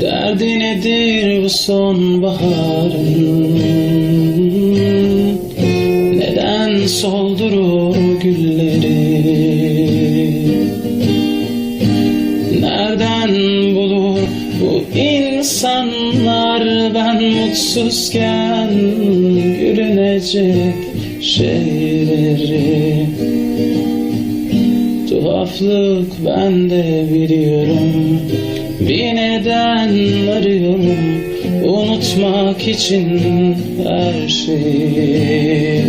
Derdi nedir bu sonbaharın? Neden soldurur gülleri? Nereden bulur bu insanlar Ben mutsuzken gülünecek şeyleri? Tuhaflık ben de biliyorum Bir neden arıyorum Unutmak için her şeyi.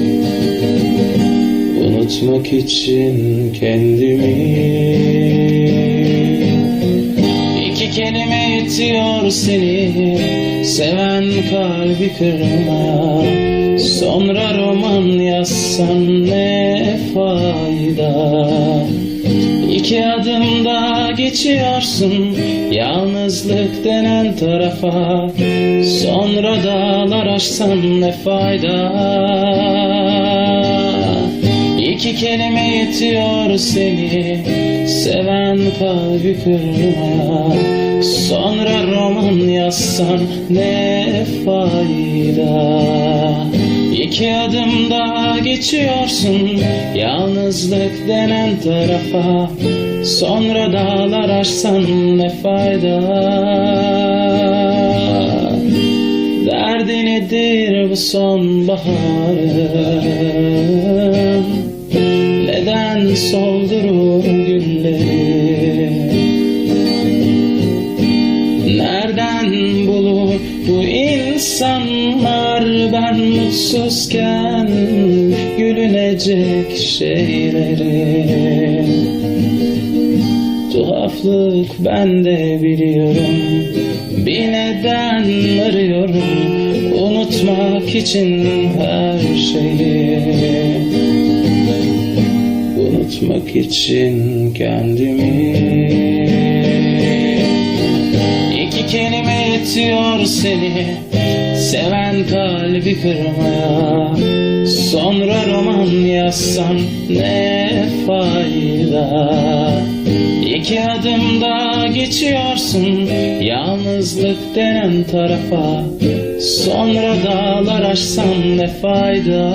Unutmak için kendimi. İki kelime yetiyor seni Seven kalbi kırma. Sonra roman yazsan ne fayda İki adımda geçiyorsun Yalnızlık denen tarafa. Sonra dağlar aşsan ne fayda? İki kelime yetiyor seni Seven kalbi kırma. Sonra roman yazsan ne fayda? İki adım daha geçiyorsun. Yalnızlık denen tarafa Sonra dağlar aşsan ne fayda? Derdi nedir bu sonbaharın Neden soldurur gülleri Nereden bulur bu insanlar? Ben mutsuzken gülünecek şeyleri. Tuhaflık ben de biliyorum. Bir neden arıyorum. Unutmak için her şeyi. Unutmak için kendimi. İki kelime yetiyor seni Seven kalbi kırmaya Sonra roman yazsan ne fayda? İki adım daha geçiyorsun Yalnızlık denen tarafa Sonra dağlar aşsan ne fayda